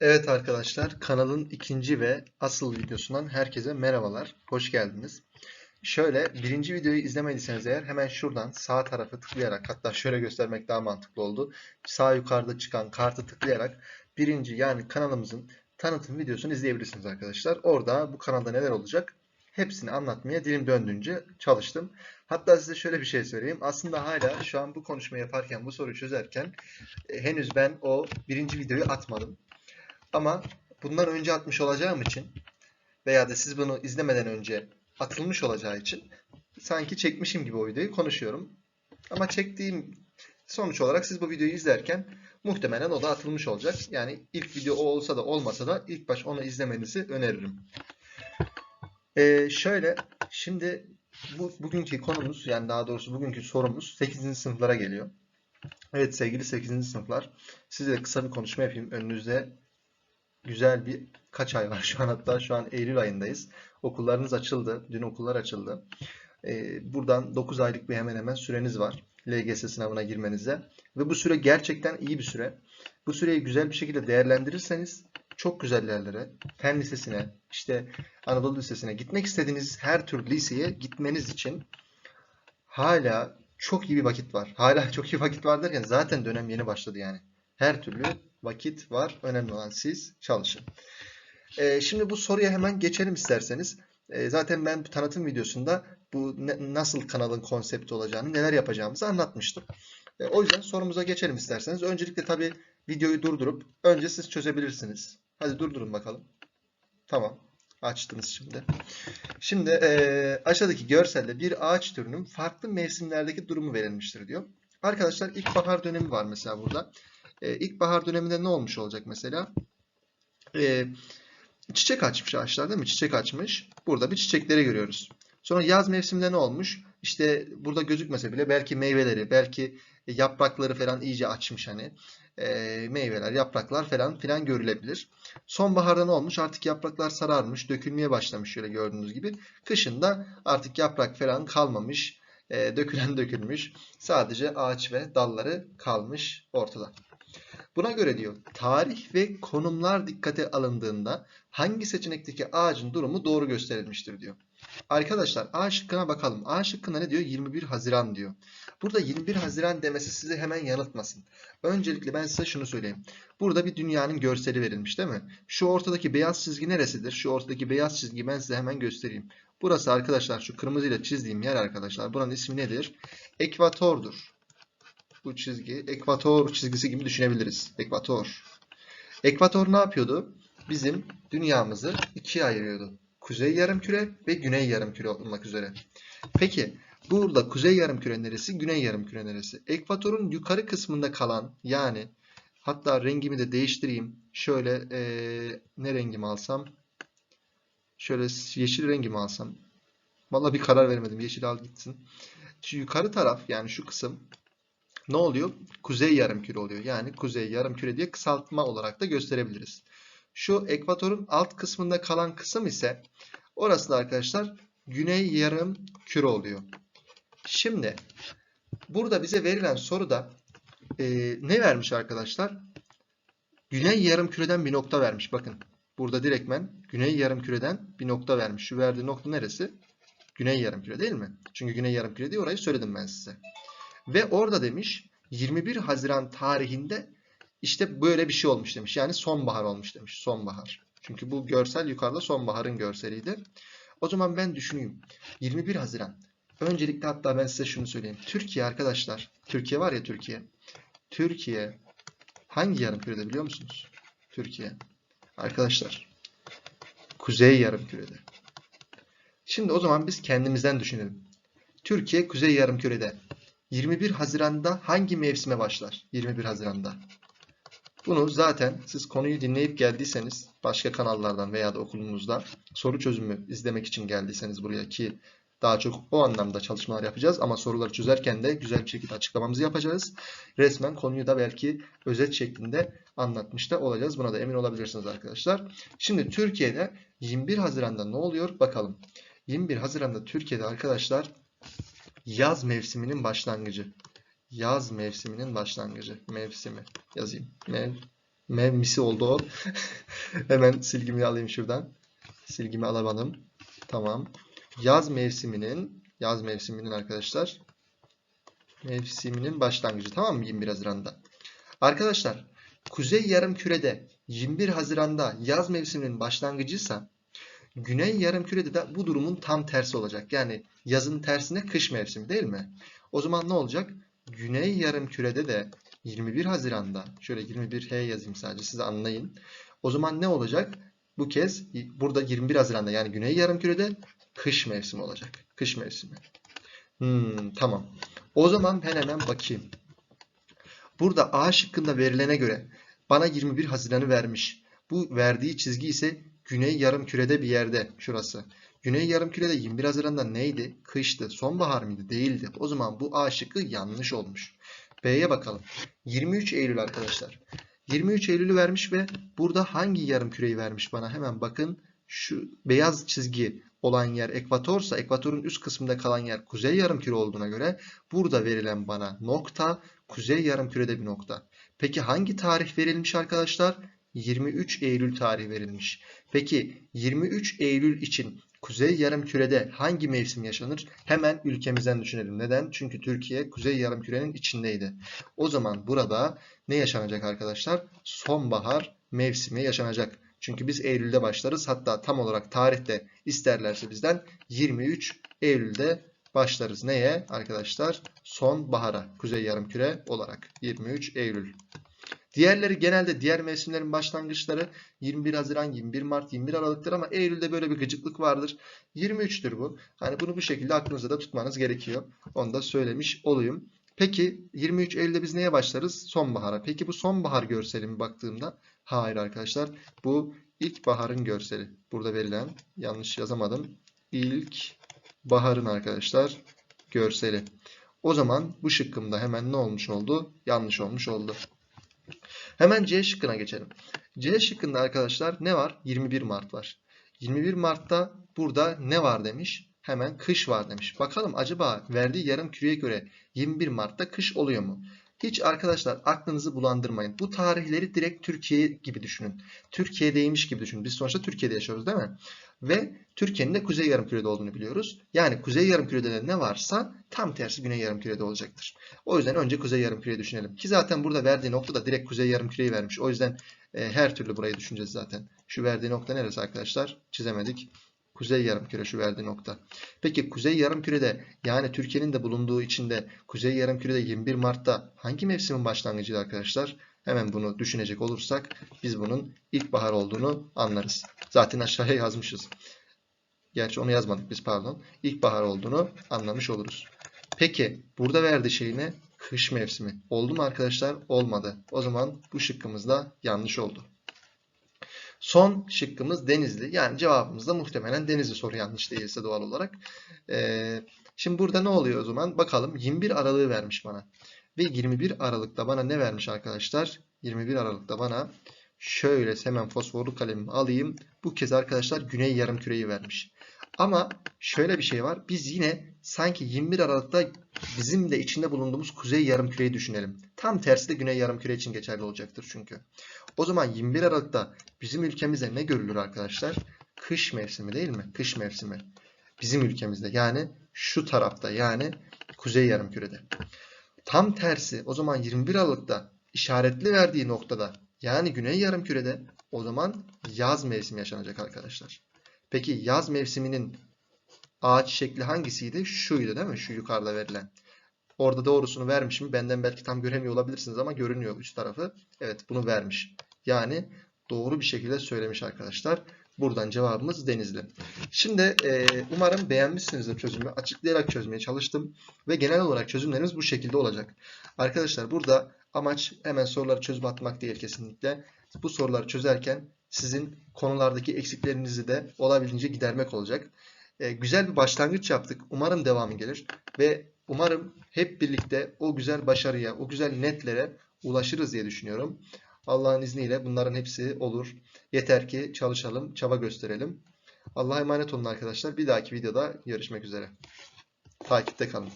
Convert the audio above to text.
Evet arkadaşlar, kanalın ikinci ve asıl videosundan herkese merhabalar, hoş geldiniz. Şöyle, birinci videoyu izlemediyseniz eğer hemen şuradan sağ tarafı tıklayarak, hatta şöyle göstermek daha mantıklı oldu. Sağ yukarıda çıkan kartı tıklayarak birinci yani kanalımızın tanıtım videosunu izleyebilirsiniz arkadaşlar. Orada bu kanalda neler olacak hepsini anlatmaya dilim döndüğünce çalıştım. Hatta size şöyle bir şey söyleyeyim. Aslında hala şu an bu konuşmayı yaparken, bu soruyu çözerken e, henüz ben o birinci videoyu atmadım. Ama bundan önce atmış olacağım için veya da siz bunu izlemeden önce atılmış olacağı için sanki çekmişim gibi o videoyu konuşuyorum. Ama çektiğim sonuç olarak siz bu videoyu izlerken muhtemelen o da atılmış olacak. Yani ilk video o olsa da olmasa da ilk baş onu izlemenizi öneririm. Ee, şöyle şimdi bu bugünkü konumuz yani daha doğrusu bugünkü sorumuz 8. sınıflara geliyor. Evet sevgili 8. sınıflar size kısa bir konuşma yapayım. Önünüzde güzel bir kaç ay var şu an hatta şu an Eylül ayındayız. Okullarınız açıldı. Dün okullar açıldı. Ee, buradan 9 aylık bir hemen hemen süreniz var. LGS sınavına girmenize. Ve bu süre gerçekten iyi bir süre. Bu süreyi güzel bir şekilde değerlendirirseniz çok güzel yerlere, Fen Lisesi'ne, işte Anadolu Lisesi'ne gitmek istediğiniz her tür liseye gitmeniz için hala çok iyi bir vakit var. Hala çok iyi vakit var derken zaten dönem yeni başladı yani. Her türlü vakit var. Önemli olan siz çalışın. Ee, şimdi bu soruya hemen geçelim isterseniz. Ee, zaten ben tanıtım videosunda bu ne- nasıl kanalın konsepti olacağını, neler yapacağımızı anlatmıştım. Ee, o yüzden sorumuza geçelim isterseniz. Öncelikle tabii videoyu durdurup önce siz çözebilirsiniz. Hadi durdurun bakalım. Tamam. Açtınız şimdi. Şimdi eee, aşağıdaki görselde bir ağaç türünün farklı mevsimlerdeki durumu verilmiştir diyor. Arkadaşlar ilkbahar dönemi var mesela burada. Eee ilkbahar döneminde ne olmuş olacak mesela? Eee, çiçek açmış ağaçlar değil mi? Çiçek açmış. Burada bir çiçekleri görüyoruz. Sonra yaz mevsiminde ne olmuş? İşte burada gözükmese bile belki meyveleri, belki yaprakları falan iyice açmış hani. Eee, meyveler, yapraklar falan filan görülebilir. Sonbaharda ne olmuş? Artık yapraklar sararmış, dökülmeye başlamış şöyle gördüğünüz gibi. Kışında artık yaprak falan kalmamış, e, dökülen dökülmüş. Sadece ağaç ve dalları kalmış ortada. Buna göre diyor, tarih ve konumlar dikkate alındığında hangi seçenekteki ağacın durumu doğru gösterilmiştir diyor. Arkadaşlar A şıkkına bakalım. A şıkkında ne diyor? 21 Haziran diyor. Burada 21 Haziran demesi sizi hemen yanıltmasın. Öncelikle ben size şunu söyleyeyim. Burada bir dünyanın görseli verilmiş değil mi? Şu ortadaki beyaz çizgi neresidir? Şu ortadaki beyaz çizgiyi ben size hemen göstereyim. Burası arkadaşlar şu kırmızıyla çizdiğim yer arkadaşlar. Buranın ismi nedir? Ekvatordur. Bu çizgi ekvator çizgisi gibi düşünebiliriz. Ekvator. Ekvator ne yapıyordu? Bizim dünyamızı ikiye ayırıyordu. Kuzey yarımküre ve güney yarımküre olmak üzere. Peki burada kuzey yarımküre neresi, güney yarımküre neresi? Ekvatorun yukarı kısmında kalan yani hatta rengimi de değiştireyim. Şöyle eee, ne rengimi alsam? Şöyle yeşil rengimi alsam. Vallahi bir karar veremedim. Yeşil al gitsin. Şu yukarı taraf yani şu kısım ne oluyor? Kuzey yarımküre oluyor. Yani kuzey yarımküre diye kısaltma olarak da gösterebiliriz. Şu ekvatorun alt kısmında kalan kısım ise orası da arkadaşlar güney yarımküre oluyor. Şimdi burada bize verilen soruda e, ne vermiş arkadaşlar? Güney yarımküreden bir nokta vermiş. Bakın burada direktmen güney yarımküreden bir nokta vermiş. Şu verdiği nokta neresi? Güney yarımküre değil mi? Çünkü güney yarımküre diye orayı söyledim ben size. Ve orada demiş 21 Haziran tarihinde işte böyle bir şey olmuş demiş. Yani sonbahar olmuş demiş. Sonbahar. Çünkü bu görsel yukarıda sonbaharın görseliydi. O zaman ben düşüneyim. 21 Haziran. Öncelikle hatta ben size şunu söyleyeyim. Türkiye arkadaşlar. Türkiye var ya Türkiye. Türkiye hangi yarımkürede biliyor musunuz? Türkiye. Arkadaşlar. Kuzey yarımkürede. Şimdi o zaman biz kendimizden düşünelim. Türkiye kuzey yarımkürede. 21 Haziran'da hangi mevsime başlar? 21 Haziran'da. Bunu zaten siz konuyu dinleyip geldiyseniz başka kanallardan veya da okulunuzda soru çözümü izlemek için geldiyseniz buraya ki daha çok o anlamda çalışmalar yapacağız ama soruları çözerken de güzel bir şekilde açıklamamızı yapacağız. Resmen konuyu da belki özet şeklinde anlatmış da olacağız. Buna da emin olabilirsiniz arkadaşlar. Şimdi Türkiye'de 21 Haziran'da ne oluyor bakalım. 21 Haziran'da Türkiye'de arkadaşlar yaz mevsiminin başlangıcı. Yaz mevsiminin başlangıcı. Mevsimi yazayım. Mevmisi oldu o. Hemen silgimi alayım şuradan. Silgimi alamadım. Tamam. Yaz mevsiminin yaz mevsiminin arkadaşlar mevsiminin başlangıcı tamam mı 21 Haziran'da. Arkadaşlar Kuzey Yarımküre'de 21 Haziran'da yaz mevsiminin başlangıcıysa Güney Yarımküre'de de bu durumun tam tersi olacak. Yani yazın tersine kış mevsimi değil mi? O zaman ne olacak? Güney Yarımküre'de de 21 Haziran'da şöyle 21H yazayım sadece size anlayın. O zaman ne olacak? Bu kez burada 21 Haziran'da yani Güney Yarımküre'de kış mevsimi olacak. Kış mevsimi. Hmm, tamam. O zaman ben hemen bakayım. Burada A şıkkında verilene göre bana 21 Haziran'ı vermiş. Bu verdiği çizgi ise Güney Yarımküre'de bir yerde şurası. Güney Yarımküre'de 21 Haziran'da neydi? Kıştı. Sonbahar mıydı? Değildi. O zaman bu A şıkkı yanlış olmuş. B'ye bakalım. 23 Eylül arkadaşlar. 23 Eylül'ü vermiş ve burada hangi yarımküreyi vermiş bana? Hemen bakın. Şu beyaz çizgi olan yer ekvatorsa ekvatorun üst kısmında kalan yer kuzey yarımküre olduğuna göre burada verilen bana nokta kuzey yarımkürede bir nokta. Peki hangi tarih verilmiş arkadaşlar? 23 Eylül tarihi verilmiş. Peki 23 Eylül için Kuzey Yarımküre'de hangi mevsim yaşanır? Hemen ülkemizden düşünelim. Neden? Çünkü Türkiye Kuzey Yarımküre'nin içindeydi. O zaman burada ne yaşanacak arkadaşlar? Sonbahar mevsimi yaşanacak. Çünkü biz Eylül'de başlarız. Hatta tam olarak tarihte isterlerse bizden 23 Eylül'de başlarız. Neye arkadaşlar? Sonbahara. Kuzey Yarımküre olarak 23 Eylül. Diğerleri genelde diğer mevsimlerin başlangıçları 21 Haziran, 21 Mart, 21 Aralık'tır ama Eylül'de böyle bir gıcıklık vardır. 23'tür bu. Hani bunu bu şekilde aklınızda da tutmanız gerekiyor. Onu da söylemiş olayım. Peki 23 Eylül'de biz neye başlarız? Sonbahara. Peki bu sonbahar görseli mi baktığımda? Hayır arkadaşlar. Bu ilkbaharın görseli. Burada verilen yanlış yazamadım. İlk baharın arkadaşlar görseli. O zaman bu şıkkımda hemen ne olmuş oldu? Yanlış olmuş oldu. Hemen C şıkkına geçelim. C şıkkında arkadaşlar ne var? 21 Mart var. 21 Mart'ta burada ne var demiş? Hemen kış var demiş. Bakalım acaba verdiği yarım küreye göre 21 Mart'ta kış oluyor mu? Hiç arkadaşlar aklınızı bulandırmayın. Bu tarihleri direkt Türkiye gibi düşünün. Türkiye'deymiş gibi düşünün. Biz sonuçta Türkiye'de yaşıyoruz değil mi? Ve Türkiye'nin de kuzey yarımkürede olduğunu biliyoruz. Yani kuzey yarımkürede de ne varsa tam tersi güney yarımkürede olacaktır. O yüzden önce kuzey yarımküreyi düşünelim. Ki zaten burada verdiği nokta da direkt kuzey yarımküreyi vermiş. O yüzden e, her türlü burayı düşüneceğiz zaten. Şu verdiği nokta neresi arkadaşlar? Çizemedik. Kuzey yarımküre şu verdiği nokta. Peki kuzey yarımkürede yani Türkiye'nin de bulunduğu içinde kuzey yarımkürede 21 Mart'ta hangi mevsimin başlangıcıydı arkadaşlar? Hemen bunu düşünecek olursak biz bunun ilkbahar olduğunu anlarız. Zaten aşağıya yazmışız. Gerçi onu yazmadık biz pardon. İlkbahar olduğunu anlamış oluruz. Peki burada verdiği şey ne? Kış mevsimi. Oldu mu arkadaşlar? Olmadı. O zaman bu şıkkımız da yanlış oldu. Son şıkkımız Denizli. Yani cevabımız da muhtemelen Denizli soru yanlış değilse doğal olarak. Ee, şimdi burada ne oluyor o zaman? Bakalım 21 Aralık'ı vermiş bana. Ve 21 Aralık'ta bana ne vermiş arkadaşlar? 21 Aralık'ta bana şöyle hemen fosforlu kalemimi alayım. Bu kez arkadaşlar Güney Yarımküre'yi vermiş. Ama şöyle bir şey var. Biz yine sanki 21 Aralık'ta bizim de içinde bulunduğumuz Kuzey Yarımküre'yi düşünelim. Tam tersi de Güney Yarımküre için geçerli olacaktır çünkü. O zaman 21 Aralık'ta bizim ülkemizde ne görülür arkadaşlar? Kış mevsimi değil mi? Kış mevsimi. Bizim ülkemizde yani şu tarafta yani Kuzey Yarımküre'de. Tam tersi o zaman 21 Aralık'ta işaretli verdiği noktada yani Güney Yarımküre'de o zaman yaz mevsimi yaşanacak arkadaşlar. Peki yaz mevsiminin ağaç şekli hangisiydi? Şuydu değil mi? Şu yukarıda verilen. Orada doğrusunu vermiş mi? Benden belki tam göremiyor olabilirsiniz ama görünüyor üst tarafı. Evet bunu vermiş. Yani doğru bir şekilde söylemiş arkadaşlar. Buradan cevabımız Denizli. Şimdi e, umarım beğenmişsinizdir çözümü. Açıklayarak çözmeye çalıştım. Ve genel olarak çözümlerimiz bu şekilde olacak. Arkadaşlar burada amaç hemen soruları çözüm atmak değil kesinlikle. Bu soruları çözerken sizin konulardaki eksiklerinizi de olabildiğince gidermek olacak. E, güzel bir başlangıç yaptık. Umarım devamı gelir. Ve umarım hep birlikte o güzel başarıya, o güzel netlere ulaşırız diye düşünüyorum. Allah'ın izniyle bunların hepsi olur. Yeter ki çalışalım, çaba gösterelim. Allah'a emanet olun arkadaşlar. Bir dahaki videoda görüşmek üzere. Takipte kalın.